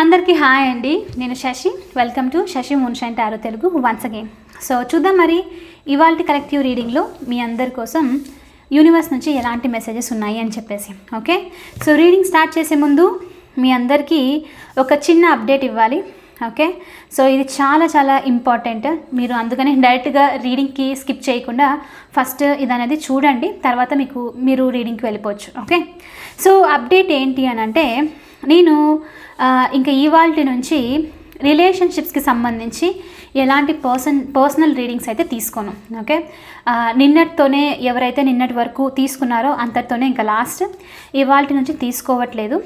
అందరికీ హాయ్ అండి. నేను Shashi. Welcome to Shashi moonshine tarot Telugu once again so చూద్దాం మరి ఇవాళ కలెక్టివ్ రీడింగ్లో మీ అందరి కోసం యూనివర్స్ నుంచి ఎలాంటి మెసేజెస్ ఉన్నాయి అని చెప్పేసి. ఓకే సో రీడింగ్ స్టార్ట్ చేసే ముందు మీ అందరికీ ఒక చిన్న అప్డేట్ ఇవ్వాలి. ఓకే సో ఇది చాలా చాలా ఇంపార్టెంట్ మీరు అందుకని డైరెక్ట్గా రీడింగ్కి స్కిప్ చేయకుండా ఫస్ట్ ఇది అనేది చూడండి. తర్వాత మీకు మీరు రీడింగ్కి వెళ్ళిపోవచ్చు. ఓకే సో అప్డేట్ ఏంటి అని అంటే నేను ఇంకా ఇవాళ నుంచి రిలేషన్షిప్స్కి సంబంధించి ఎలాంటి పర్సన్ పర్సనల్ రీడింగ్స్ అయితే తీసుకోను ఓకే? నిన్నటితోనే ఎవరైతే నిన్నటి వరకు తీసుకున్నారో అంతటితోనే ఇంకా లాస్ట్. ఇవాల్టి నుంచి తీసుకోవట్లేదు.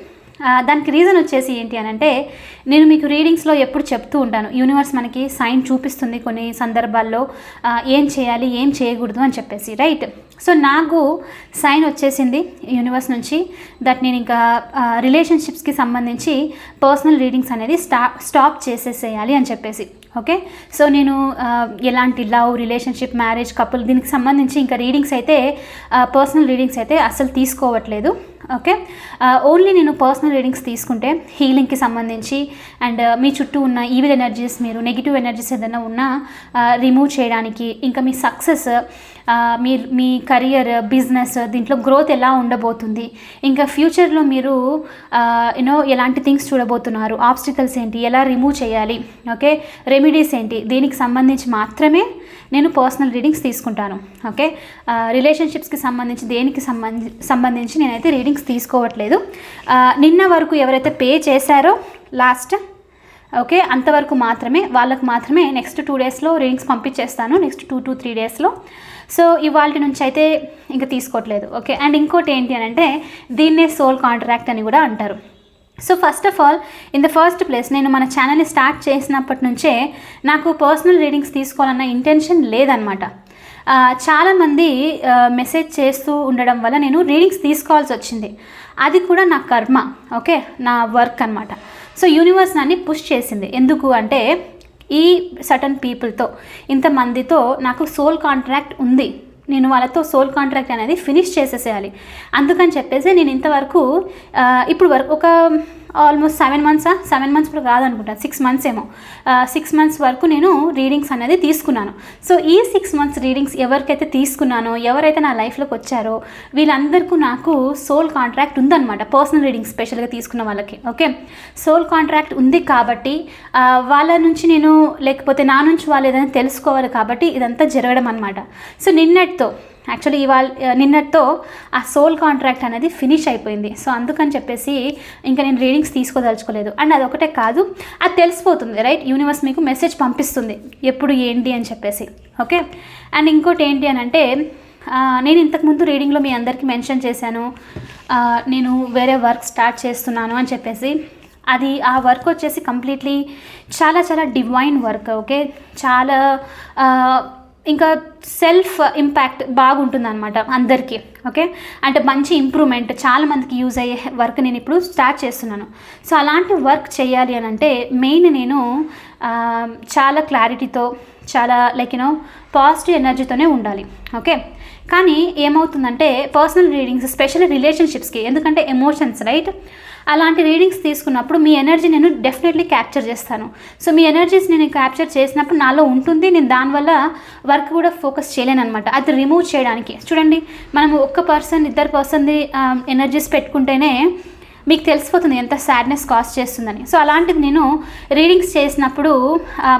దానికి రీజన్ వచ్చేసి ఏంటి అని అంటే నేను మీకు రీడింగ్స్లో ఎప్పుడు చెప్తూ ఉంటాను. యూనివర్స్ మనకి సైన్ చూపిస్తుంది కొన్ని సందర్భాల్లో ఏం చేయాలి ఏం చేయకూడదు అని చెప్పేసి రైట్ సో నాకు సైన్ వచ్చేసింది యూనివర్స్ నుంచి. దట్ నేను ఇంకా రిలేషన్షిప్స్కి సంబంధించి పర్సనల్ రీడింగ్స్ అనేది స్టా స్టాప్ చేసేసేయాలి అని చెప్పేసి ఓకే సో నేను ఎలాంటి లవ్ రిలేషన్షిప్ మ్యారేజ్ కపుల్ దీనికి సంబంధించి ఇంకా రీడింగ్స్ అయితే పర్సనల్ రీడింగ్స్ అయితే అస్సలు తీసుకోవట్లేదు. ఓకే ఓన్లీ uh, నేను పర్సనల్ రీడింగ్స్ తీసుకుంటే హీలింగ్కి సంబంధించి అండ్ uh, మీ చుట్టూ ఉన్న ఈవిల్ ఎనర్జీస్ మీరు నెగిటివ్ ఎనర్జీస్ ఏదైనా ఉన్నా uh, రిమూవ్ చేయడానికి ఇంకా మీ సక్సెస్ మీ మీ కెరియర్ బిజినెస్ దీంట్లో గ్రోత్ ఎలా ఉండబోతుంది ఇంకా ఫ్యూచర్లో మీరు యూనో ఎలాంటి థింగ్స్ చూడబోతున్నారు ఆబ్స్టికల్స్ ఏంటి ఎలా రిమూవ్ చేయాలి ఓకే రెమెడీస్ ఏంటి దీనికి సంబంధించి మాత్రమే నేను పర్సనల్ రీడింగ్స్ తీసుకుంటాను ఓకే రిలేషన్షిప్స్కి సంబంధించి దేనికి సంబంధి సంబంధించి నేనైతే రీడింగ్స్ తీసుకోవట్లేదు. నిన్న వరకు ఎవరైతే పే చేశారో లాస్ట్ ఓకే అంతవరకు మాత్రమే వాళ్ళకు మాత్రమే నెక్స్ట్ టూ డేస్లో రీడింగ్స్ పంపించేస్తాను నెక్స్ట్ టూ టు త్రీ డేస్లో సో ఇవాళ నుంచి అయితే ఇంకా తీసుకోవట్లేదు ఓకే అండ్ ఇంకోటి ఏంటి అని అంటే దీన్నే సోల్ కాంట్రాక్ట్ అని కూడా అంటారు. So first of all in the first place నేను మన ఛానల్ని స్టార్ట్ చేసినప్పటి నుంచే నాకు పర్సనల్ రీడింగ్స్ తీసుకోవాలన్న ఇంటెన్షన్ లేదనమాట చాలామంది మెసేజ్ చేస్తూ ఉండడం వల్ల నేను రీడింగ్స్ తీసుకోవాల్సి వచ్చింది. అది కూడా నా కర్మ ఓకే నా వర్క్ అనమాట సో యూనివర్స్ నన్ను పుష్ చేసింది. ఎందుకు అంటే ఈ సటన్ పీపుల్తో ఇంతమందితో నాకు సోల్ కాంట్రాక్ట్ ఉంది. నేను వాళ్ళతో సోల్ కాంట్రాక్ట్ అనేది ఫినిష్ చేసేసేయాలి. అందుకని చెప్పేసి నేను ఇంతవరకు ఇప్పుడు వరకు ఒక ఆల్మోస్ట్ సెవెన్ మంత్సా? సెవెన్ మంత్స్ కూడా కాదనుకుంటాను సిక్స్ మంత్స్ ఏమో. సిక్స్ మంత్స్ వరకు నేను రీడింగ్స్ అనేది తీసుకున్నాను. సో ఈ సిక్స్ మంత్స్ రీడింగ్స్ ఎవరికైతే తీసుకున్నానో ఎవరైతే నా లైఫ్లోకి వచ్చారో వీళ్ళందరికీ నాకు సోల్ కాంట్రాక్ట్ ఉందన్నమాట. పర్సనల్ రీడింగ్ స్పెషల్గా తీసుకున్న వాళ్ళకి. ఓకే? సోల్ కాంట్రాక్ట్ ఉంది కాబట్టి వాళ్ళ నుంచి నేను లేకపోతే నా నుంచి వాళ్ళు ఏదైనా తెలుసుకోవాలి కాబట్టి ఇదంతా జరగడం అనమాట సో నిన్నటితో యాక్చువల్లీ ఇవాళ నిన్నటితో ఆ సోల్ కాంట్రాక్ట్ అనేది ఫినిష్ అయిపోయింది. సో అందుకని చెప్పేసి ఇంకా నేను రీడింగ్స్ తీసుకోదలుచుకోలేదు. అండ్ అది ఒకటే కాదు అది తెలిసిపోతుంది రైట్ యూనివర్స్ మీకు మెసేజ్ పంపిస్తుంది ఎప్పుడు ఏంటి అని చెప్పేసి ఓకే అండ్ ఇంకోటి ఏంటి అని అంటే నేను ఇంతకుముందు రీడింగ్లో మీ అందరికీ మెన్షన్ చేశాను నేను వేరే వర్క్ స్టార్ట్ చేస్తున్నాను అని చెప్పేసి అది ఆ వర్క్ వచ్చేసి కంప్లీట్లీ చాలా చాలా డివైన్ వర్క్ ఓకే చాలా ఇంకా సెల్ఫ్ ఇంపాక్ట్ బాగుంటుంది అనమాట అందరికీ ఓకే అంటే మంచి ఇంప్రూవ్మెంట్ చాలామందికి యూజ్ అయ్యే వర్క్ నేను ఇప్పుడు స్టార్ట్ చేస్తున్నాను. సో అలాంటి వర్క్ చేయాలి అని అంటే మెయిన్ నేను చాలా క్లారిటీతో చాలా లైక్ యూనో పాజిటివ్ ఎనర్జీతోనే ఉండాలి ఓకే కానీ ఏమవుతుందంటే పర్సనల్ రీడింగ్స్ స్పెషల్లీ రిలేషన్షిప్స్కి ఎందుకంటే ఎమోషన్స్ రైట్ అలాంటి రీడింగ్స్ తీసుకున్నప్పుడు మీ ఎనర్జీ నేను డెఫినెట్లీ క్యాప్చర్ చేస్తాను. సో మీ ఎనర్జీస్ నేను క్యాప్చర్ చేసినప్పుడు నాలో ఉంటుంది నేను దానివల్ల వర్క్ కూడా ఫోకస్ చేయలేను అనమాట అది రిమూవ్ చేయడానికి. చూడండి మనం ఒక్క పర్సన్ ఇద్దరు పర్సన్ది ఎనర్జీస్ పెట్టుకుంటేనే మీకు తెలిసిపోతుంది ఎంత సాడ్నెస్ కాజ్ చేస్తుందని. సో అలాంటిది నేను రీడింగ్స్ చేసినప్పుడు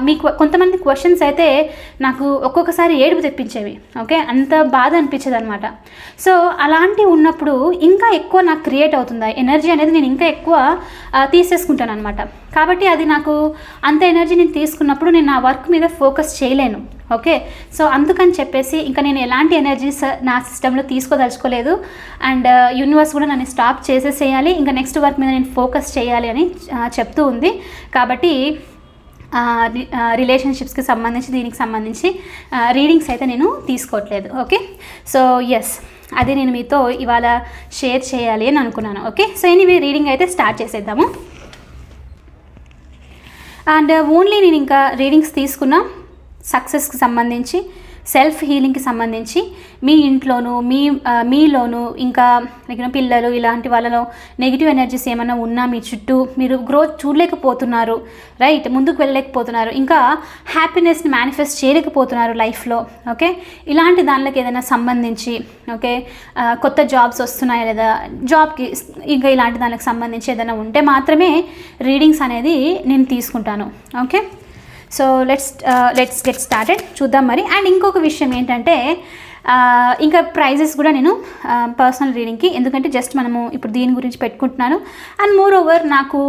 మీకు కొంతమంది క్వశ్చన్స్ అయితే నాకు ఒక్కొక్కసారి ఏడుపు తెప్పించేవి ఓకే అంత బాధ అనిపించేది అనమాట సో అలాంటివి ఉన్నప్పుడు ఇంకా ఎక్కువ నాకు క్రియేట్ అవుతుంది? ఎనర్జీ అనేది నేను ఇంకా ఎక్కువ తీసేసుకుంటాను అనమాట కాబట్టి అది నాకు అంత ఎనర్జీ నేను తీసుకున్నప్పుడు నేను నా వర్క్ మీద ఫోకస్ చేయలేను. ఓకే సో అందుకని చెప్పేసి ఇంకా నేను ఎలాంటి ఎనర్జీస్ నా సిస్టంలో తీసుకోదలుచుకోలేదు. అండ్ యూనివర్స్ uh, కూడా నన్ను స్టాప్ చేసేసేయాలి. ఇంకా నెక్స్ట్ వర్క్ మీద నేను ఫోకస్ చేయాలి అని చెప్తూ ఉంది. కాబట్టి రిలేషన్షిప్స్కి సంబంధించి దీనికి సంబంధించి రీడింగ్స్ అయితే నేను తీసుకోవట్లేదు. ఓకే సో ఎస్ అది నేను మీతో ఇవాళ షేర్ చేయాలి అని అనుకున్నాను. ఓకే సో ఎనీవే రీడింగ్ అయితే స్టార్ట్ చేసేద్దాము. అండ్ ఓన్లీ uh, నేను ఇంకా రీడింగ్స్ తీసుకున్నా. సక్సెస్కి సంబంధించి సెల్ఫ్ హీలింగ్కి సంబంధించి మీ ఇంట్లోనూ మీ మీలోనూ ఇంకా పిల్లలు ఇలాంటి వాళ్ళలో నెగిటివ్ ఎనర్జీస్ ఏమైనా ఉన్నా మీ చుట్టూ మీరు గ్రోత్ చూడలేకపోతున్నారు రైట్ ముందుకు వెళ్ళలేకపోతున్నారు ఇంకా హ్యాపీనెస్ని మేనిఫెస్ట్ చేయలేకపోతున్నారు లైఫ్లో ఓకే ఇలాంటి దానిలోకి ఏదైనా సంబంధించి ఓకే కొత్త జాబ్స్ వస్తున్నాయా లేదా? జాబ్కి ఇంకా ఇలాంటి దానికి సంబంధించి ఏదైనా ఉంటే మాత్రమే రీడింగ్స్ అనేది నేను తీసుకుంటాను okay so let's let's get started చూద్దాం మరి. అండ్ ఇంకొక విషయం ఏంటంటే ఇంకా ప్రైజెస్ కూడా నేను పర్సనల్ రీడింగ్కి ఎందుకంటే జస్ట్ మనము ఇప్పుడు దీని గురించి పెట్టుకుంటున్నాను. అండ్ మోర్ ఓవర్ నాకు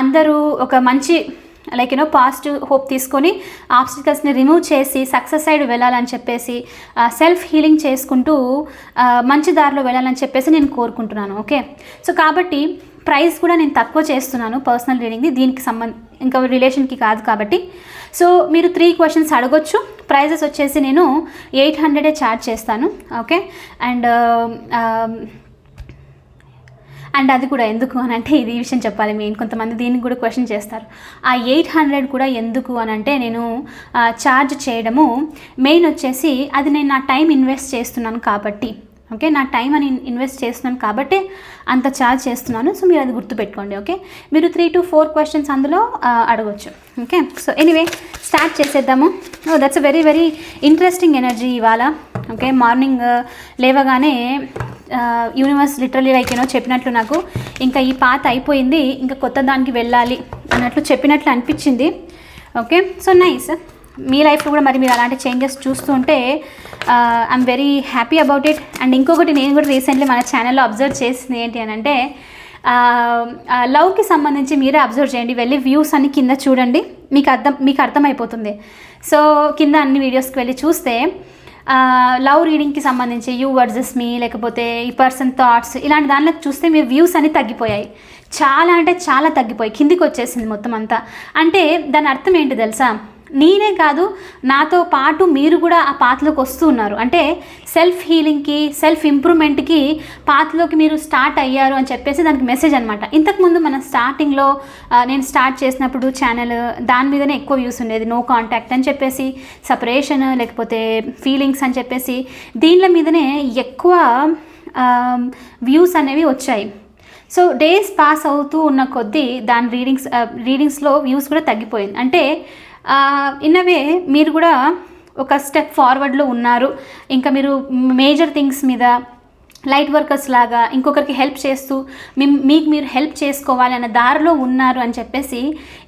అందరూ ఒక మంచి లైక్ యూనో పాజిటివ్ హోప్ తీసుకొని ఆబ్స్టికల్స్ని రిమూవ్ చేసి సక్సెస్ సైడ్ వెళ్ళాలని చెప్పేసి సెల్ఫ్ హీలింగ్ చేసుకుంటూ మంచి దారిలో వెళ్ళాలని చెప్పేసి నేను కోరుకుంటున్నాను. ఓకే సో కాబట్టి ప్రైస్ కూడా నేను తక్కువ చేస్తున్నాను పర్సనల్ రీడింగ్ది. దీనికి సంబంధ ఇంకా రిలేషన్కి కాదు కాబట్టి. సో మీరు త్రీ క్వశ్చన్స్ అడగొచ్చు. ప్రైజెస్ వచ్చేసి నేను ఎయిట్ హండ్రెడే ఛార్జ్ చేస్తాను. ఓకే? అండ్ అండ్ అది కూడా ఎందుకు అని అంటే ఇది ఈ విషయం చెప్పాలి మెయిన్. కొంతమంది దీనికి కూడా క్వశ్చన్ చేస్తారు. ఆ ఎయిట్ హండ్రెడ్ కూడా ఎందుకు అని అంటే నేను ఛార్జ్ చేయడము. మెయిన్ వచ్చేసి అది నేను నా టైం ఇన్వెస్ట్ చేస్తున్నాను కాబట్టి. ఓకే నా టైం అని ఇన్వెస్ట్ చేస్తున్నాను కాబట్టి అంత ఛార్జ్ చేస్తున్నాను. సో మీరు అది గుర్తుపెట్టుకోండి ఓకే మీరు త్రీ టు ఫోర్ క్వశ్చన్స్ అందులో అడగొచ్చు ఓకే సో ఎనీవే స్టార్ట్ చేసేద్దాము. That's a very very interesting energy ఇవాళ ఓకే మార్నింగ్ uh, లేవగానే యూనివర్స్ లిటరలీ లైక్ ఏనో చెప్పినట్లు నాకు ఇంకా ఈ పాత అయిపోయింది ఇంకా కొత్త దానికి వెళ్ళాలి అన్నట్లు చెప్పినట్లు అనిపించింది ఓకే సో నైస్ మీ లైఫ్లో కూడా మరి మీరు అలాంటి చేంజెస్ చూస్తుంటే I'm very happy about it and ఇంకొకటి నేను కూడా రీసెంట్లీ మన ఛానల్లో అబ్జర్వ్ చేసింది ఏంటి అని అంటే um, uh, లవ్కి సంబంధించి మీరే అబ్జర్వ్ చేయండి. వెళ్ళి వ్యూస్ అన్ని కింద చూడండి. మీకు అర్థం మీకు అర్థమైపోతుంది. సో కింద అన్ని వీడియోస్కి వెళ్ళి చూస్తే uh, లవ్ రీడింగ్కి సంబంధించి యూ వర్జెస్ మీ లేకపోతే ఈ పర్సన్ థాట్స్ ఇలాంటి దానిలో చూస్తే మీ వ్యూస్ అన్ని తగ్గిపోయాయి. చాలా అంటే చాలా తగ్గిపోయాయి. కిందికి వచ్చేసింది మొత్తం అంతా. అంటే దాని అర్థం ఏంటి తెలుసా? నేనే కాదు నాతో పాటు మీరు కూడా ఆ పాత్రలోకి వస్తూ ఉన్నారు. అంటే సెల్ఫ్ హీలింగ్కి సెల్ఫ్ ఇంప్రూవ్మెంట్కి పాత్రలోకి మీరు స్టార్ట్ అయ్యారు అని చెప్పేసి దానికి మెసేజ్ అనమాట ఇంతకుముందు మనం స్టార్టింగ్లో నేను స్టార్ట్ చేసినప్పుడు ఛానల్ దాని మీదనే ఎక్కువ వ్యూస్ ఉండేది. నో కాంటాక్ట్ అని చెప్పేసి సపరేషన్ లేకపోతే ఫీలింగ్స్ అని చెప్పేసి దీనిల మీదనే ఎక్కువ వ్యూస్ అనేవి వచ్చాయి. సో డేస్ పాస్ అవుతూ ఉన్న కొద్దీ దాని రీడింగ్స్ రీడింగ్స్లో వ్యూస్ కూడా తగ్గిపోయింది అంటే ఇన్నవే మీరు కూడా ఒక స్టెప్ ఫార్వర్డ్లో ఉన్నారు. ఇంకా మీరు మేజర్ థింగ్స్ మీద లైట్ వర్కర్స్ లాగా ఇంకొకరికి హెల్ప్ చేస్తూ మీ మీకు మీరు హెల్ప్ చేసుకోవాలి అన్న దారిలో ఉన్నారు అని చెప్పేసి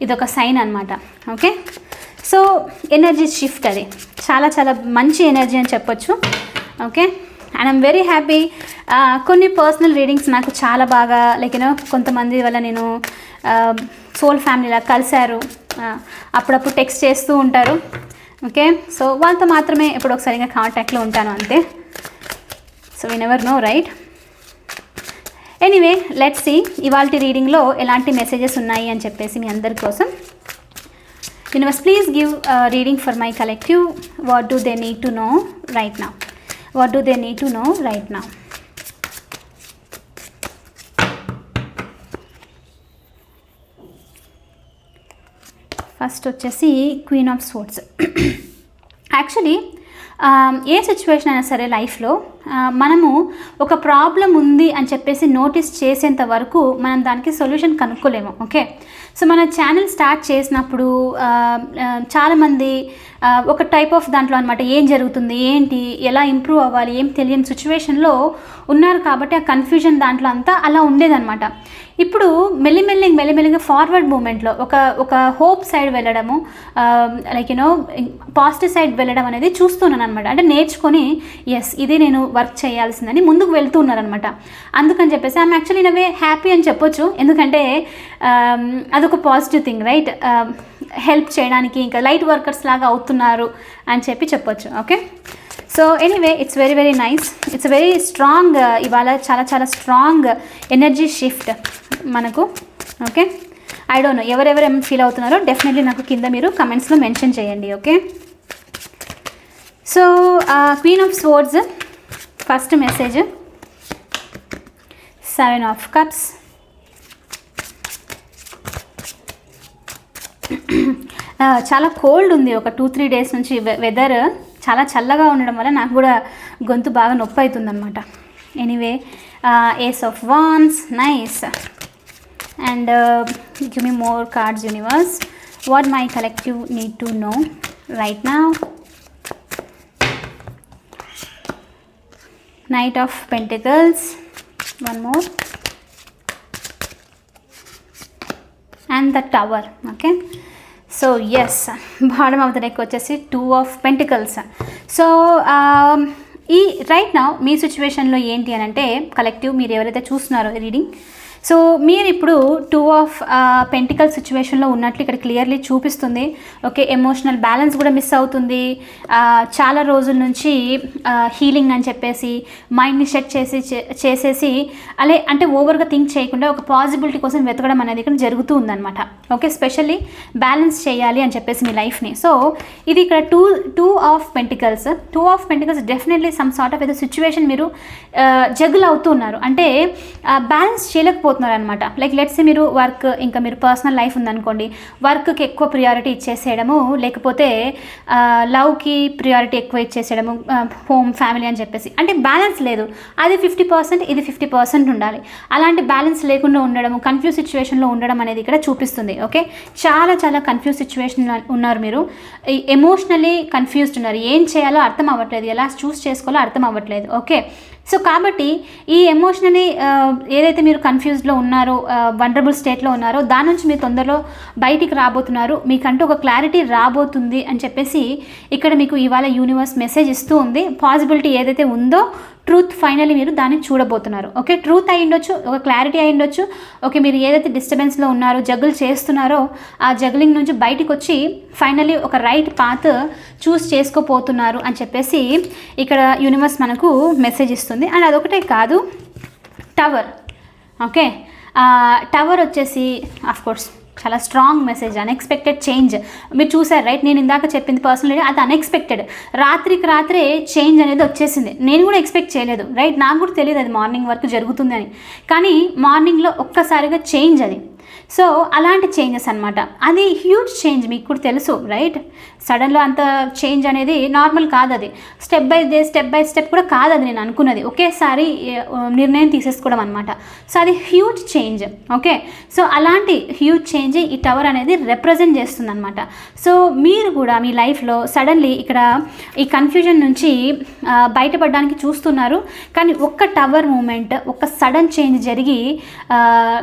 ఇది ఒక సైన్ అనమాట ఓకే సో ఎనర్జీ షిఫ్ట్ అది. చాలా చాలా మంచి ఎనర్జీ అని చెప్పొచ్చు. Okay and I'm very happy కొన్ని పర్సనల్ రీడింగ్స్ నాకు చాలా బాగా లైక్ యూనో కొంతమంది వల్ల నేను సోల్ ఫ్యామిలీలా కలిశారు. అప్పుడప్పుడు టెక్స్ట్ చేస్తూ ఉంటారు. ఓకే సో వాళ్ళతో మాత్రమే ఎప్పుడు ఒకసారిగా కాంటాక్ట్లో ఉంటాను అంతే. So we never know right anyway let's see ఇవాళ రీడింగ్లో ఎలాంటి మెసేజెస్ ఉన్నాయి అని చెప్పేసి మీ అందరి కోసం. Universe please give reading for my collective what do they need to know right నా what do they need to know right నా ఫస్ట్ వచ్చేసి queen of swords actually a situation అయినా సరే లైఫ్లో uh, మనము ఒక ప్రాబ్లం ఉంది అని చెప్పేసి నోటీస్ చేసేంత వరకు మనం దానికి సొల్యూషన్ కనుక్కోలేము ఓకే సో మన ఛానల్ స్టార్ట్ చేసినప్పుడు uh, uh, చాలామంది ఒక టైప్ ఆఫ్ దాంట్లో అనమాట ఏం జరుగుతుంది ఏంటి ఎలా ఇంప్రూవ్ అవ్వాలి ఏం తెలియని సిచ్యువేషన్లో ఉన్నారు కాబట్టి ఆ కన్ఫ్యూజన్ దాంట్లో అంతా అలా ఉండేదన్నమాట. ఇప్పుడు మెల్లిమెల్లి మెల్లిమెల్లిగా ఫార్వర్డ్ మూమెంట్లో ఒక ఒక హోప్ సైడ్ వెళ్ళడము like you know positive side వెళ్ళడం అనేది చూస్తున్నాను అనమాట అంటే నేర్చుకొని ఎస్ ఇది నేను వర్క్ చేయాల్సిందని ముందుకు వెళ్తూ ఉన్నారనమాట అందుకని చెప్పేసి ఆమె యాక్చువల్లీ నవే వే హ్యాపీ అని చెప్పొచ్చు. ఎందుకంటే um, అదొక పాజిటివ్ థింగ్ రైట్ హెల్ప్ చేయడానికి ఇంకా లైట్ వర్కర్స్ లాగా అవుతున్నారు అని చెప్పి చెప్పొచ్చు. Okay so anyway it's very very nice it's very strong ఇవాళ చాలా చాలా స్ట్రాంగ్ ఎనర్జీ షిఫ్ట్ మనకు. ఓకే ఐ డోంట్ నో ఎవరెవరు ఏం ఫీల్ అవుతున్నారో డెఫినెట్లీ నాకు కింద మీరు కమెంట్స్లో మెన్షన్ చేయండి. Okay so queen of swords first message seven of cups చాలా కోల్డ్ ఉంది. ఒక టూ త్రీ డేస్ నుంచి వెదర్ చాలా చల్లగా ఉండడం వల్ల నాకు కూడా గొంతు బాగా నొప్పి అవుతుందన్నమాట anyway ace of wands nice and give me more cards universe what my collective need to know right నా knight of pentacles one more and the tower okay so as bottom of the deck వచ్చేసి two of pentacles so ఈ right నా మీ సిచ్యువేషన్లో ఏంటి అని అంటే collective మీరు ఎవరైతే చూస్తున్నారో రీడింగ్ సో మీరు ఇప్పుడు టూ ఆఫ్ పెంటికల్ సిచ్యువేషన్లో ఉన్నట్లు ఇక్కడ క్లియర్లీ చూపిస్తుంది. ఓకే ఎమోషనల్ బ్యాలెన్స్ కూడా మిస్ అవుతుంది. చాలా రోజుల నుంచి హీలింగ్ అని చెప్పేసి మైండ్ని సెట్ చేసి చే- చేసేసి అలే అంటే ఓవర్గా థింక్ చేయకుండా ఒక పాజిబిలిటీ కోసం వెతకడం అనేది ఇక్కడ జరుగుతూ ఉందన్నమాట. ఓకే స్పెషల్లీ బ్యాలెన్స్ చేయాలి అని చెప్పేసి మీ లైఫ్ని. సో ఇది ఇక్కడ two two of pentacles. Two of pentacles definitely some sort of ఏదో సిచ్యువేషన్ మీరు జగుల్ అవుతున్నారు అంటే బ్యాలెన్స్ పోతున్నారు అనమాట లైక్ లెట్స్ మీరు వర్క్ ఇంకా మీరు పర్సనల్ లైఫ్ ఉందనుకోండి వర్క్కి ఎక్కువ ప్రియారిటీ ఇచ్చేసేయడము లేకపోతే లవ్కి ప్రియారిటీ ఎక్కువ ఇచ్చేసేయడము హోమ్ ఫ్యామిలీ అని చెప్పేసి. అంటే బ్యాలెన్స్ లేదు. అది ఫిఫ్టీ పర్సెంట్ ఇది ఫిఫ్టీ పర్సెంట్ ఉండాలి. అలాంటి బ్యాలెన్స్ లేకుండా ఉండడము కన్ఫ్యూజ్ సిచ్యువేషన్లో ఉండడం అనేది ఇక్కడ చూపిస్తుంది ఓకే చాలా చాలా కన్ఫ్యూజ్ సిచ్యువేషన్ ఉన్నారు మీరు. ఎమోషనలీ కన్ఫ్యూజ్డ్ ఉన్నారు. ఏం చేయాలో అర్థం అవ్వట్లేదు. ఎలా చూస్ చేసుకోవాలో అర్థం అవ్వట్లేదు ఓకే సో కాబట్టి ఈ ఎమోషనలీ ఏదైతే మీరు కన్ఫ్యూజ్లో ఉన్నారో వండరబుల్ స్టేట్లో ఉన్నారో దాని నుంచి మీరు తొందరలో బయటికి రాబోతున్నారు. మీకంటూ ఒక క్లారిటీ రాబోతుంది అని చెప్పేసి ఇక్కడ మీకు ఇవాళ యూనివర్స్ మెసేజ్ ఇస్తూ ఉంది. పాసిబిలిటీ ఏదైతే ఉందో ట్రూత్ ఫైనలీ మీరు దాన్ని చూడబోతున్నారు. ఓకే ట్రూత్ అయి ఉండొచ్చు ఒక క్లారిటీ అయి ఉండొచ్చు. ఓకే మీరు ఏదైతే డిస్టర్బెన్స్లో ఉన్నారో జగులు చేస్తున్నారో ఆ జగులింగ్ నుంచి బయటికి వచ్చి ఫైనలీ ఒక రైట్ పాత్ చూస్ చేసుకోపోతున్నారు అని చెప్పేసి ఇక్కడ యూనివర్స్ మనకు మెసేజ్ ఇస్తుంది. అండ్ అదొకటే కాదు టవర్. ఓకే టవర్ వచ్చేసి ఆఫ్ కోర్స్ చాలా స్ట్రాంగ్ మెసేజ్ అన్ఎక్స్పెక్టెడ్ చేంజ్ మీరు చూసారు రైట్ నేను ఇందాక చెప్పింది పర్సనల్ అది అన్ఎక్స్పెక్టెడ్ రాత్రికి రాత్రే చేంజ్ అనేది వచ్చేసింది. నేను కూడా ఎక్స్పెక్ట్ చేయలేదు రైట్ నాకు కూడా తెలియదు అది మార్నింగ్ వరకు జరుగుతుందని కానీ మార్నింగ్లో ఒక్కసారిగా చేంజ్ అది. సో అలాంటి చేంజెస్ అనమాట అది హ్యూజ్ చేంజ్ మీకు కూడా తెలుసు రైట్ సడన్లో అంత చేంజ్ అనేది నార్మల్ కాదు అది step by day step by step కూడా కాదు అది నేను అనుకున్నది. ఒకేసారి నిర్ణయం తీసేసుకోవడం అనమాట సో అది హ్యూజ్ చేంజ్ ఓకే సో అలాంటి హ్యూజ్ చేంజ్ ఈ టవర్ అనేది రిప్రజెంట్ చేస్తుంది అనమాట సో మీరు కూడా మీ లైఫ్లో సడన్లీ ఇక్కడ ఈ కన్ఫ్యూజన్ నుంచి బయటపడడానికి చూస్తున్నారు. కానీ ఒక్క టవర్ మూమెంట్ ఒక సడన్ చేంజ్ జరిగి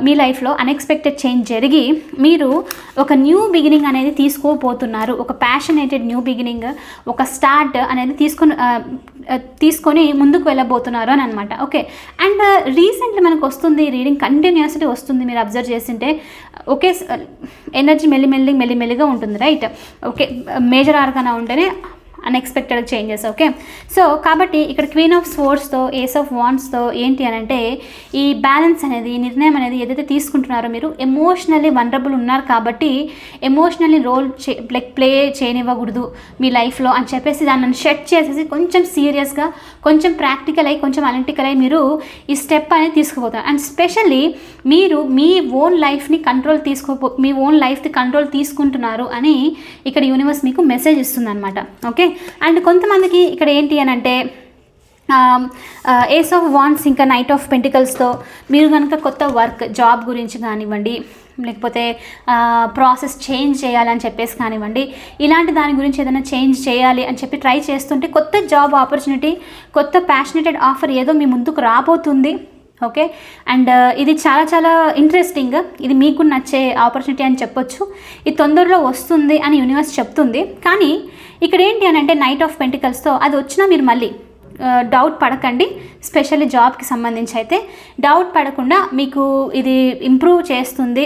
మీ లైఫ్లో అన్ఎక్స్పెక్టెడ్ చేంజ్ జరిగి మీరు ఒక న్యూ బిగినింగ్ అనేది తీసుకోపోతున్నారు ఒక ప్యాషనేటెడ్ న్యూ బిగినింగ్ ఒక స్టార్ట్ అనేది తీసుకొని తీసుకొని ముందుకు వెళ్ళబోతున్నారు అని అనమాట ఓకే అండ్ రీసెంట్లీ మనకు వస్తుంది రీడింగ్ కంటిన్యూస్లీ వస్తుంది మీరు అబ్జర్వ్ చేస్తుంటే. ఓకే ఎనర్జీ మెల్లిమెల్లి మెల్లిమెల్లిగా ఉంటుంది రైట్ ఓకే మేజర్ ఆర్గానా ఉంటేనే అన్ఎక్స్పెక్టెడ్ చేంజెస్ ఓకే సో కాబట్టి ఇక్కడ క్వీన్ ఆఫ్ స్పోర్ట్స్తో ఏస్ ఆఫ్ వాన్స్తో ఏంటి అని అంటే ఈ బ్యాలెన్స్ అనేది ఈ నిర్ణయం అనేది ఏదైతే తీసుకుంటున్నారో మీరు ఎమోషనల్లీ వనరబుల్ ఉన్నారు కాబట్టి ఎమోషనల్లీ రోల్ చే లైక్ ప్లే చేయనివ్వకూడదు మీ లైఫ్లో అని చెప్పేసి దాన్ని షెట్ చేసేసి కొంచెం సీరియస్గా కొంచెం ప్రాక్టికల్ అయ్యి కొంచెం అనలిటికల్ అయ్యి మీరు ఈ స్టెప్ అనేది తీసుకుపోతారు. అండ్ స్పెషల్లీ మీరు మీ ఓన్ లైఫ్ని కంట్రోల్ తీసుకోపో మీ ఓన్ లైఫ్ని కంట్రోల్ తీసుకుంటున్నారు అని ఇక్కడ యూనివర్స్ మీకు మెసేజ్ ఇస్తుంది అనమాట ఓకే అండ్ కొంతమందికి ఇక్కడ ఏంటి అని అంటే ఏస్ ఆఫ్ వాన్స్ ఇంకా నైట్ ఆఫ్ పెంటికల్స్తో మీరు కనుక కొత్త వర్క్ జాబ్ గురించి కానివ్వండి లేకపోతే ప్రాసెస్ చేంజ్ చేయాలని చెప్పేసి కానివ్వండి ఇలాంటి దాని గురించి ఏదైనా చేంజ్ చేయాలి అని చెప్పి ట్రై చేస్తుంటే కొత్త జాబ్ ఆపర్చునిటీ కొత్త ప్యాషనేటెడ్ ఆఫర్ ఏదో మీ ముందుకు రాబోతుంది. ఓకే? అండ్ uh, ఇది చాలా చాలా ఇంట్రెస్టింగ్ ఇది మీకు నచ్చే ఆపర్చునిటీ అని చెప్పొచ్చు. ఇది తొందరలో వస్తుంది అని యూనివర్స్ చెప్తుంది. కానీ ఇక్కడ ఏంటి అని అంటే నైట్ ఆఫ్ పెంటికల్స్తో అది వచ్చినా మీరు మళ్ళీ uh, డౌట్ పడకండి. స్పెషల్లీ జాబ్కి సంబంధించి అయితే డౌట్ పడకుండా మీకు ఇది ఇంప్రూవ్ చేస్తుంది.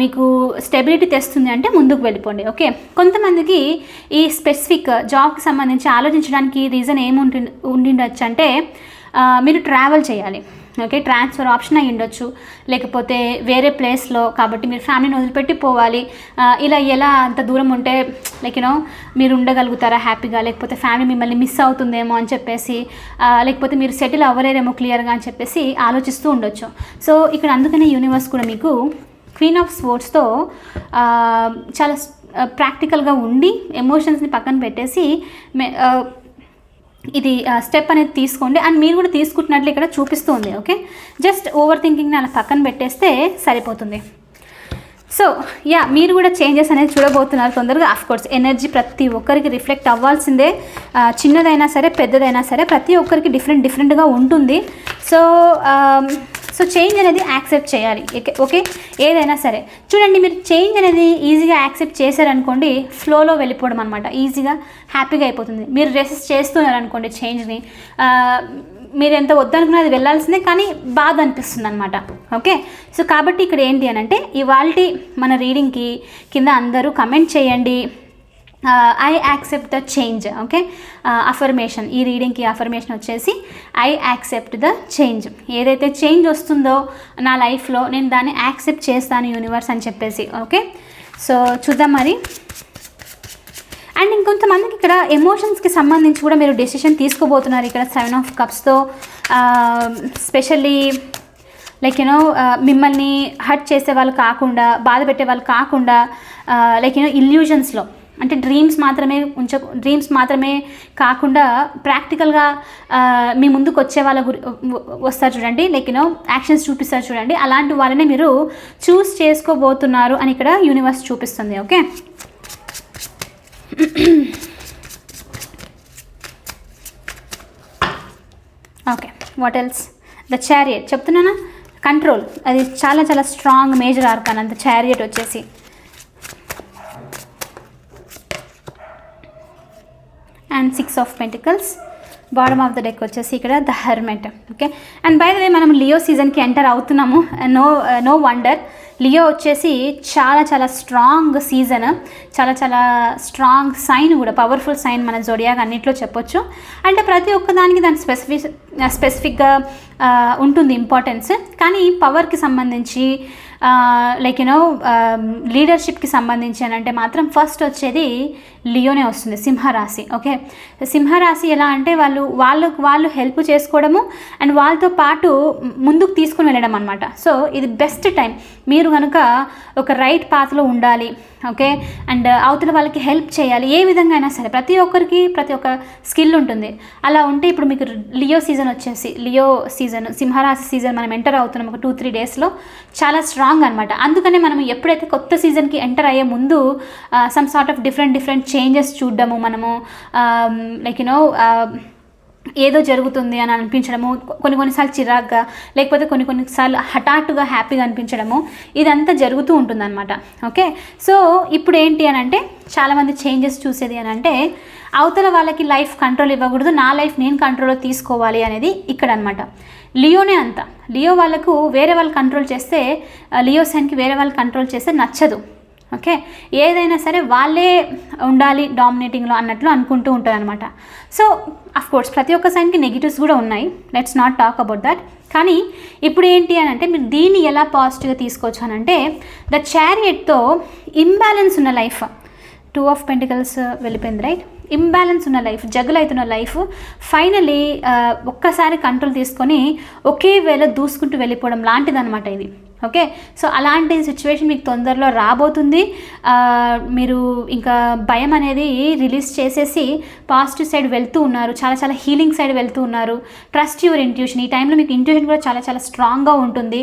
మీకు స్టెబిలిటీ తెస్తుంది అంటే ముందుకు వెళ్ళిపోండి. ఓకే? కొంతమందికి ఈ స్పెసిఫిక్ జాబ్కి సంబంధించి ఆలోచించడానికి రీజన్ ఏముంటి ఉండిండొచ్చు అంటే uh, మీరు ట్రావెల్ చేయాలి. ఓకే ట్రాన్స్ఫర్ ఆప్షన్ అయ్యి ఉండొచ్చు. లేకపోతే వేరే ప్లేస్లో కాబట్టి మీరు ఫ్యామిలీని వదిలిపెట్టి పోవాలి. ఇలా ఎలా అంత దూరం ఉంటే లైక్ యూనో మీరు ఉండగలుగుతారా హ్యాపీగా లేకపోతే ఫ్యామిలీ మిమ్మల్ని మిస్ అవుతుందేమో అని చెప్పేసి లేకపోతే మీరు సెటిల్ అవ్వలేరేమో క్లియర్గా అని చెప్పేసి ఆలోచిస్తూ ఉండొచ్చు. సో ఇక్కడ అందుకనే యూనివర్స్ కూడా మీకు క్వీన్ ఆఫ్ స్పోర్ట్స్తో చాలా ప్రాక్టికల్గా ఉండి ఎమోషన్స్ని పక్కన పెట్టేసి మే- ఇది స్టెప్ అనేది తీసుకోండి. అండ్ మీరు కూడా తీసుకుంటున్నట్లు ఇక్కడ చూపిస్తుంది ఓకే జస్ట్ ఓవర్ థింకింగ్ని అలా పక్కన పెట్టేస్తే సరిపోతుంది. సో యా మీరు కూడా చేంజెస్ అనేది చూడబోతున్నారు తొందరగా. ఆఫ్ కోర్స్ ఎనర్జీ ప్రతి ఒక్కరికి రిఫ్లెక్ట్ అవ్వాల్సిందే. చిన్నదైనా సరే పెద్దదైనా సరే ప్రతి ఒక్కరికి డిఫరెంట్ డిఫరెంట్గా ఉంటుంది. సో um, సో చేంజ్ అనేది యాక్సెప్ట్ చేయాలి. ఓకే- ఓకే ఏదైనా సరే. చూడండి మీరు చేంజ్ అనేది ఈజీగా యాక్సెప్ట్ చేశారనుకోండి ఫ్లోలో వెళ్ళిపోవడం అనమాట ఈజీగా హ్యాపీగా అయిపోతుంది. మీరు రెసిస్ట్ చేస్తున్నారు అనుకోండి చేంజ్ని మీరు ఎంత వద్దనుకున్నా అది వెళ్ళాల్సిందే కానీ బాధ అనిపిస్తుంది అనమాట ఓకే సో కాబట్టి ఇక్కడ ఏంటి అని అంటే ఇవాళ మన రీడింగ్కి కింద అందరూ కమెంట్ చేయండి. I accept the change okay affirmation ఈ రీడింగ్కి అఫర్మేషన్ వచ్చేసి ఐ యాక్సెప్ట్ ద చేంజ్ ఏదైతే చేంజ్ వస్తుందో నా లైఫ్లో నేను దాన్ని యాక్సెప్ట్ చేస్తాను యూనివర్స్ అని చెప్పేసి ఓకే సో చూద్దాం మరి. అండ్ ఇంకొంతమందికి ఇక్కడ ఎమోషన్స్కి సంబంధించి కూడా మీరు డెసిషన్ తీసుకోబోతున్నారు ఇక్కడ సెవెన్ ఆఫ్ కప్స్తో స్పెషల్లీ లైక్ యూనో మిమ్మల్ని హర్ట్ చేసే వాళ్ళు కాకుండా బాధ పెట్టే వాళ్ళు కాకుండా లైక్ యూనో ఇల్యూజన్స్లో అంటే డ్రీమ్స్ మాత్రమే ఉంచ డ్రీమ్స్ మాత్రమే కాకుండా ప్రాక్టికల్గా మీ ముందుకు వచ్చే వాళ్ళ గురి వస్తారు చూడండి. లైక్ యూనో యాక్షన్స్ చూపిస్తారు చూడండి. అలాంటి వాళ్ళనే మీరు చూస్ చేసుకోబోతున్నారు అని ఇక్కడ యూనివర్స్ చూపిస్తుంది. Okay okay what else the chariot చెప్తున్నానా? Control అది చాలా చాలా స్ట్రాంగ్ మేజర్ ఆర్కాన్ అంత చారియట్ వచ్చేసి. And six of pentacles bottom of the deck వచ్చేసి ఇక్కడ the hermit okay and by the way మనం లియో సీజన్కి ఎంటర్ అవుతున్నాము. నో నో వండర్ లియో వచ్చేసి చాలా చాలా స్ట్రాంగ్ సీజన్ చాలా చాలా స్ట్రాంగ్ సైన్ కూడా పవర్ఫుల్ సైన్ మన జోడియాగా అన్నింటిలో చెప్పొచ్చు. అంటే ప్రతి ఒక్క దానికి దాని స్పెసిఫిక్ స్పెసిఫిక్గా ఉంటుంది ఇంపార్టెన్స్ కానీ పవర్కి సంబంధించి లైక్ యూనో లీడర్షిప్కి సంబంధించి అని అంటే మాత్రం ఫస్ట్ వచ్చేది లియోనే వస్తుంది సింహరాశి ఓకే సింహరాశి ఎలా అంటే వాళ్ళు వాళ్ళకు వాళ్ళు హెల్ప్ చేసుకోవడము అండ్ వాళ్ళతో పాటు ముందుకు తీసుకుని వెళ్ళడం అనమాట సో ఇది బెస్ట్ టైం మీరు కనుక ఒక రైట్ పాత్లో ఉండాలి ఓకే? అండ్ అవతల వాళ్ళకి హెల్ప్ చేయాలి. ఏ విధంగా అయినా సరే ప్రతి ఒక్కరికి ప్రతి ఒక్క స్కిల్ ఉంటుంది. అలా ఉంటే ఇప్పుడు మీకు లియో సీజన్ వచ్చేసి లియో సీజన్ సింహరాశి సీజన్ మనం ఎంటర్ అవుతున్నాం ఒక టూ త్రీ డేస్లో చాలా స్ట్రాంగ్ అనమాట అందుకనే మనం ఎప్పుడైతే కొత్త సీజన్కి ఎంటర్ అయ్యే ముందు some sort of different different changes చూడడము మనము లైక్ యూనో ఏదో జరుగుతుంది అని అనిపించడము కొన్ని కొన్నిసార్లు చిరాగ్గా లేకపోతే కొన్ని కొన్నిసార్లు హఠాత్తుగా హ్యాపీగా అనిపించడము ఇదంతా జరుగుతూ ఉంటుందన్నమాట. ఓకే? సో ఇప్పుడు ఏంటి అని అంటే చాలామంది చేంజెస్ చూసేది అని అంటే అవతల వాళ్ళకి లైఫ్ కంట్రోల్ ఇవ్వకూడదు నా లైఫ్ నేను కంట్రోల్లో తీసుకోవాలి అనేది ఇక్కడ అనమాట లియోనే అంత. లియో వాళ్ళకు వేరే వాళ్ళు కంట్రోల్ చేస్తే లియో సైన్కి వేరే వాళ్ళు కంట్రోల్ చేస్తే నచ్చదు. ఓకే? ఏదైనా సరే వాళ్ళే ఉండాలి డామినేటింగ్లో అన్నట్లు అనుకుంటూ ఉంటారు అనమాట సో కోర్స్ ప్రతి ఒక్క సైన్కి నెగిటివ్స్ కూడా ఉన్నాయి. Let's not talk about that కానీ ఇప్పుడు ఏంటి అని అంటే మీరు దీన్ని ఎలా పాజిటివ్గా తీసుకోవచ్చు అని అంటే ద చారియట్తో ఇంబ్యాలెన్స్ ఉన్న లైఫ్ టూ ఆఫ్ పెంటికల్స్ వెళ్ళిపోయింది రైట్ ఇంబ్యాలెన్స్ ఉన్న లైఫ్ జగులు అవుతున్న లైఫ్ ఫైనలీ ఒక్కసారి కంట్రోల్ తీసుకొని ఒకే వేళ దూసుకుంటూ వెళ్ళిపోవడం లాంటిదనమాట ఇది. ఓకే? సో అలాంటి సిచ్యువేషన్ మీకు తొందరలో రాబోతుంది. మీరు ఇంకా భయం అనేది రిలీజ్ చేసేసి పాజిటివ్ సైడ్ వెళ్తూ ఉన్నారు. చాలా చాలా హీలింగ్ సైడ్ వెళ్తూ ఉన్నారు. ట్రస్ట్ యువర్ ఇంట్యూషన్ ఈ టైంలో మీకు ఇంట్యూషన్ కూడా చాలా చాలా స్ట్రాంగ్గా ఉంటుంది.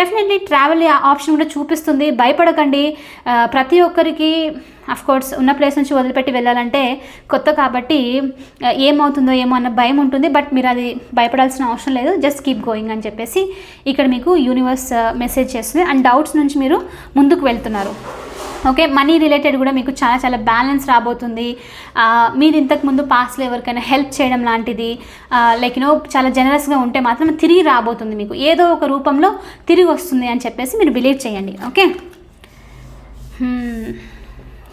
డెఫినెట్లీ ట్రావెల్ ఆప్షన్ కూడా చూపిస్తుంది. భయపడకండి. ప్రతి ఒక్కరికి కోర్స్ ఉన్న ప్లేస్ నుంచి వదిలిపెట్టి వెళ్ళాలంటే కొత్త కాబట్టి ఏమవుతుందో ఏమో అన్న భయం ఉంటుంది. బట్ మీరు అది భయపడాల్సిన అవసరం లేదు. జస్ట్ కీప్ గోయింగ్ అని చెప్పేసి ఇక్కడ మీకు యూనివర్స్ మెసేజ్ చేస్తుంది. అండ్ డౌట్స్ నుంచి మీరు ముందుకు వెళ్తున్నారు. ఓకే మనీ రిలేటెడ్ కూడా మీకు చాలా చాలా బ్యాలెన్స్ రాబోతుంది. మీరు ఇంతకుముందు పాస్లో ఎవరికైనా హెల్ప్ చేయడం లాంటిది లైక్ యూనో చాలా జనరస్గా ఉంటే మాత్రం తిరిగి రాబోతుంది మీకు. ఏదో ఒక రూపంలో తిరిగి వస్తుంది అని చెప్పేసి మీరు బిలీవ్ చేయండి. ఓకే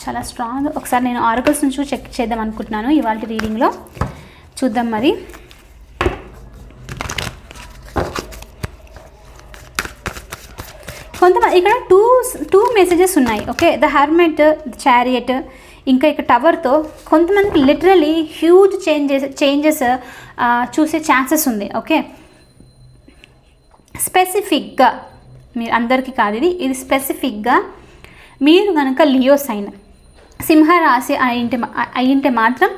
చాలా స్ట్రాంగ్ ఒకసారి నేను ఆర్కల్స్ నుంచి చెక్ చేద్దాం అనుకుంటున్నాను ఇవాళ రీడింగ్లో చూద్దాం మరి. కొంతమంది ఇక్కడ టూ టూ మెసేజెస్ ఉన్నాయి ఓకే ద హర్మెట్ చారియట్ ఇంకా ఇక్కడ టవర్తో కొంతమందికి లిటరలీ హ్యూజ్ చేంజెస్ చేంజెస్ చూసే ఛాన్సెస్ ఉంది ఓకే స్పెసిఫిక్గా మీరు అందరికీ కాదు ఇది. ఇది స్పెసిఫిక్గా మీరు కనుక లియో సైన్ సింహ రాశి అయింటే అయ్యింటే మాత్రం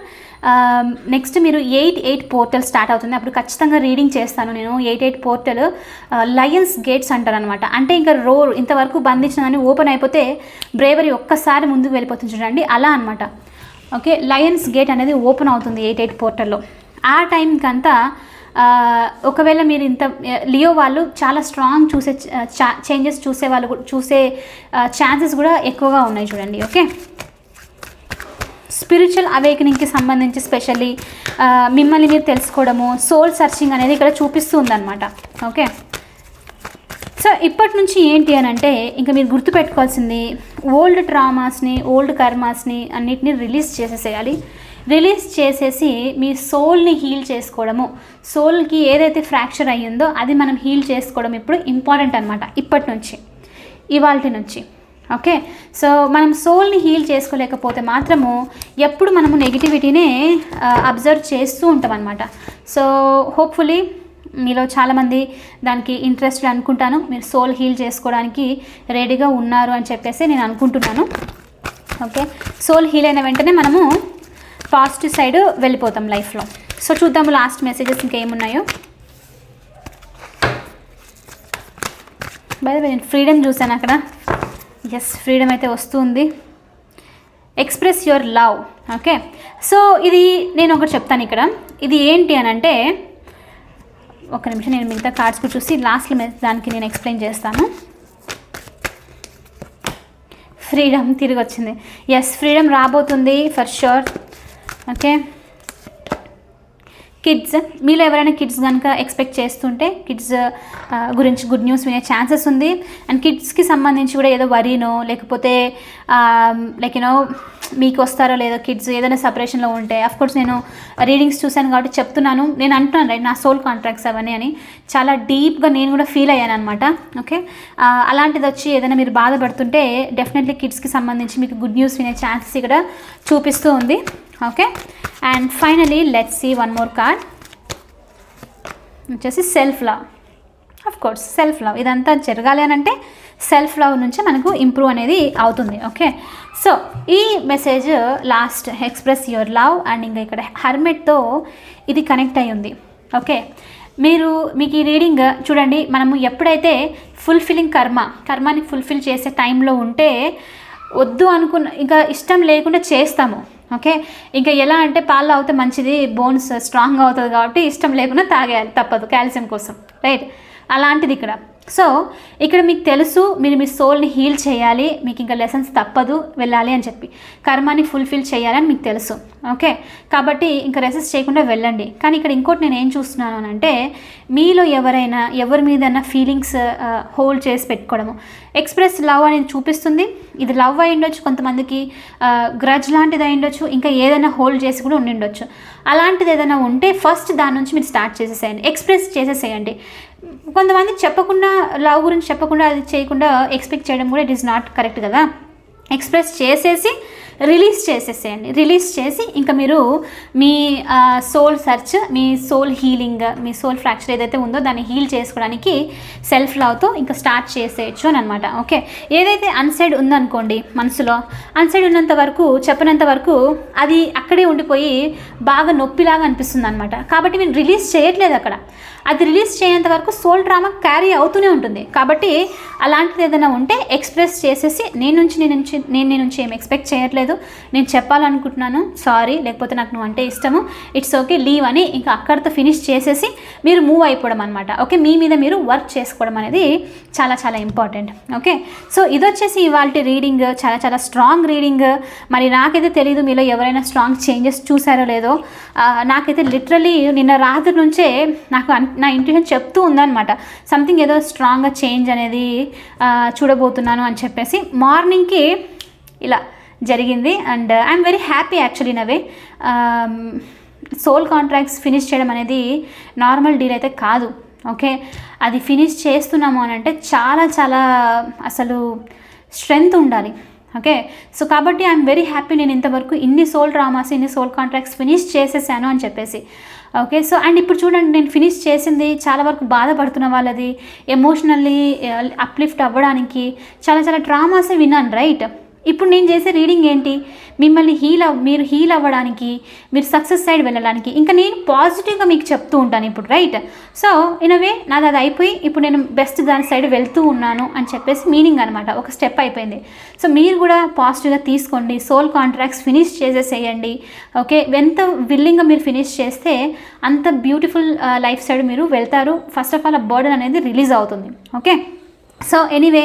నెక్స్ట్ మీరు ఎయిట్ ఎయిట్ పోర్టల్ స్టార్ట్ అవుతుంది. అప్పుడు ఖచ్చితంగా రీడింగ్ చేస్తాను నేను. Eight eight portal lions gates అంటారు అనమాట అంటే ఇంకా రోర్ ఇంతవరకు బంధించినదని ఓపెన్ అయిపోతే బ్రేవరీ ఒక్కసారి ముందుకు వెళ్ళిపోతుంది చూడండి. అలా అనమాట ఓకే లయన్స్ గేట్ అనేది ఓపెన్ అవుతుంది ఎయిట్ ఎయిట్ పోర్టల్లో ఆ టైంకి అంతా ఒకవేళ మీరు ఇంత లియో వాళ్ళు చాలా స్ట్రాంగ్ చూసే చేంజెస్ చూసే వాళ్ళు కూడా- చూసే ఛాన్సెస్ కూడా ఎక్కువగా ఉన్నాయి చూడండి. ఓకే స్పిరిచువల్ అవేకనింగ్కి సంబంధించి స్పెషల్లీ మిమ్మల్ని మీరు తెలుసుకోవడము సోల్ సర్చింగ్ అనేది ఇక్కడ చూపిస్తూ ఉందన్నమాట ఓకే సో ఇప్పటి నుంచి ఏంటి అని అంటే ఇంకా మీరు గుర్తుపెట్టుకోవాల్సింది ఓల్డ్ ట్రామాస్ని ఓల్డ్ కర్మాస్ని అన్నిటిని రిలీజ్ చేసేసేయాలి. రిలీజ్ చేసేసి మీ సోల్ని హీల్ చేసుకోవడము. సోల్కి ఏదైతే ఫ్రాక్చర్ అయ్యిందో అది మనం హీల్ చేసుకోవడం ఇప్పుడు ఇంపార్టెంట్ అనమాట ఇప్పటి నుంచి ఇవాళ నుంచి. ఓకే సో మనం సోల్ని హీల్ చేసుకోలేకపోతే మాత్రము ఎప్పుడు మనము నెగిటివిటీనే అబ్జర్వ్ uh, చేస్తూ ఉంటాం అనమాట సో హోప్ఫుల్లీ మీలో చాలామంది దానికి ఇంట్రెస్ట్ అనుకుంటాను. మీరు సోల్ హీల్ చేసుకోవడానికి రెడీగా ఉన్నారు అని చెప్పేసి నేను అనుకుంటున్నాను. ఓకే సోల్ హీల్ అయిన వెంటనే మనము పాజిటివ్ సైడ్ వెళ్ళిపోతాం లైఫ్లో సో చూద్దాము లాస్ట్ మెసేజెస్ ఇంకేమున్నాయో. బై నేను ఫ్రీడమ్ చూశాను అక్కడ. ఎస్ ఫ్రీడమ్ అయితే వస్తుంది. Express your love okay so ఇది నేను ఒకటి చెప్తాను ఇక్కడ. ఇది ఏంటి అని అంటే ఒక నిమిషం నేను మిగతా కార్డ్స్ కూడా చూసి లాస్ట్లో దానికి నేను ఎక్స్ప్లెయిన్ చేస్తాను. ఫ్రీడమ్ తిరిగి వచ్చింది. ఎస్ ఫ్రీడమ్ రాబోతుంది ఫర్ షూర్ ఓకే కిడ్స్ మీలో ఎవరైనా కిడ్స్ కనుక ఎక్స్పెక్ట్ చేస్తుంటే కిడ్స్ గురించి గుడ్ న్యూస్ వినే ఛాన్సెస్ ఉంది. అండ్ కిడ్స్కి సంబంధించి కూడా ఏదో వరీనో లేకపోతే లైక్ యూనో మీకు వస్తారో లేదో కిడ్స్ ఏదైనా సపరేషన్లో ఉంటే కోర్స్ నేను రీడింగ్స్ చూశాను కాబట్టి చెప్తున్నాను. నేను అంటున్నాను రైట్ నా సోల్ కాంట్రాక్ట్స్ అవన్నీ అని. చాలా డీప్గా నేను కూడా ఫీల్ అయ్యాను అనమాట ఓకే? అలాంటిది వచ్చి ఏదైనా మీరు బాధపడుతుంటే డెఫినెట్లీ కిడ్స్కి సంబంధించి మీకు గుడ్ న్యూస్ వినే ఛాన్సెస్ ఇక్కడ చూపిస్తూ ఉంది. Okay and finally let's see one more card వచ్చేసి self love of course self love ఇదంతా జరగాలి అని అంటే సెల్ఫ్ లవ్ నుంచి మనకు ఇంప్రూవ్ అనేది అవుతుంది. ఓకే సో ఈ message last express your love and ఇంకా ఇక్కడ హర్మెట్తో ఇది కనెక్ట్ అయి ఉంది. ఓకే మీరు మీకు ఈ రీడింగ్ చూడండి మనము ఎప్పుడైతే ఫుల్ఫిలింగ్ కర్మ కర్మాని ఫుల్ఫిల్ చేసే టైంలో ఉంటే వద్దు అనుకున్న ఇంకా ఇష్టం లేకుండా చేస్తాము. ఓకే? ఇంకా ఎలా అంటే పాలు అవుతే మంచిది బోన్స్ స్ట్రాంగ్ అవుతుంది కాబట్టి ఇష్టం లేకుండా తాగేయాలి తప్పదు కాల్షియం కోసం రైట్ అలాంటిది ఇక్కడ. సో ఇక్కడ మీకు తెలుసు మీరు మీ సోల్ని హీల్ చేయాలి మీకు ఇంకా లెసన్స్ తప్పదు వెళ్ళాలి అని చెప్పి. కర్మాని ఫుల్ఫిల్ చేయాలని మీకు తెలుసు ఓకే? కాబట్టి ఇంకా రెసెస్ చేయకుండా వెళ్ళండి. కానీ ఇక్కడ ఇంకోటి నేను ఏం చూస్తున్నాను అని అంటే మీలో ఎవరైనా ఎవరి మీదన్నా ఫీలింగ్స్ హోల్డ్ చేసి పెట్టుకోవడము. ఎక్స్ప్రెస్ లవ్ అనేది చూపిస్తుంది. ఇది లవ్ అయి ఉండొచ్చు కొంతమందికి గ్రజ్ లాంటిది అయి ఉండొచ్చు ఇంకా ఏదైనా హోల్డ్ చేసి కూడా ఉండి ఉండొచ్చు. అలాంటిది ఏదైనా ఉంటే ఫస్ట్ దాని నుంచి మీరు స్టార్ట్ చేసేసేయండి ఎక్స్ప్రెస్ చేసేసేయండి. కొంతమంది చెప్పకుండా లవ్ గురించి చెప్పకుండా అది చేయకుండా ఎక్స్పెక్ట్ చేయడం కూడా ఇట్ ఈస్ నాట్ కరెక్ట్ కదా. ఎక్స్ప్రెస్ చేసేసి రిలీజ్ చేసేసేయండి. రిలీజ్ చేసి ఇంకా మీరు మీ సోల్ సర్చ్ మీ సోల్ హీలింగ్ మీ సోల్ ఫ్రాక్చర్ ఏదైతే ఉందో దాన్ని హీల్ చేసుకోవడానికి సెల్ఫ్ లవ్తో ఇంకా స్టార్ట్ చేసేయచ్చు అని అనమాట. ఓకే? ఏదైతే అన్సైడ్ ఉందనుకోండి మనసులో అన్సైడ్ ఉన్నంత వరకు చెప్పినంత వరకు అది అక్కడే ఉండిపోయి బాగా నొప్పిలాగా అనిపిస్తుంది అనమాట కాబట్టి మీరు రిలీజ్ చేయట్లేదు అక్కడ. అది రిలీజ్ చేయనంత వరకు సోల్ డ్రామా క్యారీ అవుతూనే ఉంటుంది. కాబట్టి అలాంటిది ఏదైనా ఉంటే ఎక్స్ప్రెస్ చేసేసి నేను నుంచి నేను నుంచి నేను నుంచి ఏం ఎక్స్పెక్ట్ చేయట్లేదు నేను చెప్పాలనుకుంటున్నాను. సారీ లేకపోతే నాకు నువ్వు అంటే ఇష్టము. ఇట్స్ ఓకే లీవ్ అని ఇంకా అక్కడితో ఫినిష్ చేసేసి మీరు మూవ్ అయిపోవడం అనమాట ఓకే మీ మీద మీరు వర్క్ చేసుకోవడం అనేది చాలా చాలా ఇంపార్టెంట్ ఓకే సో ఇది వచ్చేసి ఇవాళ రీడింగ్ చాలా చాలా స్ట్రాంగ్ రీడింగ్ మరి నాకైతే తెలియదు మీలో ఎవరైనా స్ట్రాంగ్ చేంజెస్ చూసారో లేదో. నాకైతే లిటరలీ నిన్న రాత్రి నుంచే నాకు నా ఇంట్యూషన్ చెప్తూ ఉందనమాట సంథింగ్ ఏదో స్ట్రాంగ్గా చేంజ్ అనేది చూడబోతున్నాను అని చెప్పేసి. మార్నింగ్కి ఇలా జరిగింది. And I'm very happy actually నవే soul contracts finish చేయడం అనేది నార్మల్ డీల్ అయితే కాదు. ఓకే అది ఫినిష్ చేస్తున్నాము అని అంటే చాలా చాలా అసలు స్ట్రెంగ్త్ ఉండాలి. ఓకే సో కాబట్టి ఐఎమ్ వెరీ హ్యాపీ నేను ఇంతవరకు ఇన్ని సోల్ డ్రామాస్ ఇన్ని సోల్ కాంట్రాక్ట్స్ ఫినిష్ చేసేసాను అని చెప్పేసి. ఓకే సో అండ్ ఇప్పుడు చూడండి నేను ఫినిష్ చేసింది చాలా వరకు బాధపడుతున్న వాళ్ళది ఎమోషనల్లీ అప్లిఫ్ట్ uh, అవ్వడానికి చాలా చాలా డ్రామాసే విన్నాను రైట్ ఇప్పుడు నేను చేసే రీడింగ్ ఏంటి? మిమ్మల్ని హీల్ అవ్ మీరు హీల్ అవ్వడానికి మీరు సక్సెస్ సైడ్ వెళ్ళడానికి. ఇంకా నేను పాజిటివ్గా మీకు చెప్తూ ఉంటాను ఇప్పుడు రైట్ సో ఇన్ వే నాది అది అయిపోయి ఇప్పుడు నేను బెస్ట్ దాని సైడ్ వెళ్తూ ఉన్నాను అని చెప్పేసి మీనింగ్ అనమాట ఒక స్టెప్ అయిపోయింది. సో మీరు కూడా పాజిటివ్గా తీసుకోండి. సోల్ కాంట్రాక్ట్స్ ఫినిష్ చేసేసేయండి. ఓకే ఎంత విల్లింగ్గా మీరు ఫినిష్ చేస్తే అంత బ్యూటిఫుల్ లైఫ్ సైడ్ మీరు వెళ్తారు. ఫస్ట్ ఆఫ్ ఆల్ ఆ బర్డన్ అనేది రిలీజ్ అవుతుంది. Okay so anyway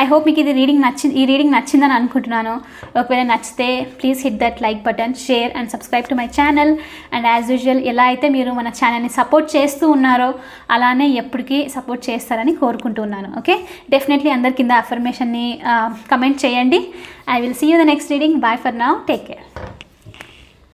I hope మీకు ఇది రీడింగ్ నచ్చింది ఈ రీడింగ్ నచ్చిందని అనుకుంటున్నాను. ఒకవేళ నచ్చితే please hit that like button share and subscribe to my channel and as usual ఎలా అయితే మీరు మన ఛానల్ని సపోర్ట్ చేస్తూ ఉన్నారో అలానే ఎప్పటికీ సపోర్ట్ చేస్తారని కోరుకుంటున్నాను ఓకే డెఫినెట్లీ అందరి కింద అఫర్మేషన్ని కమెంట్ చేయండి. I will see you the next reading bye for now take care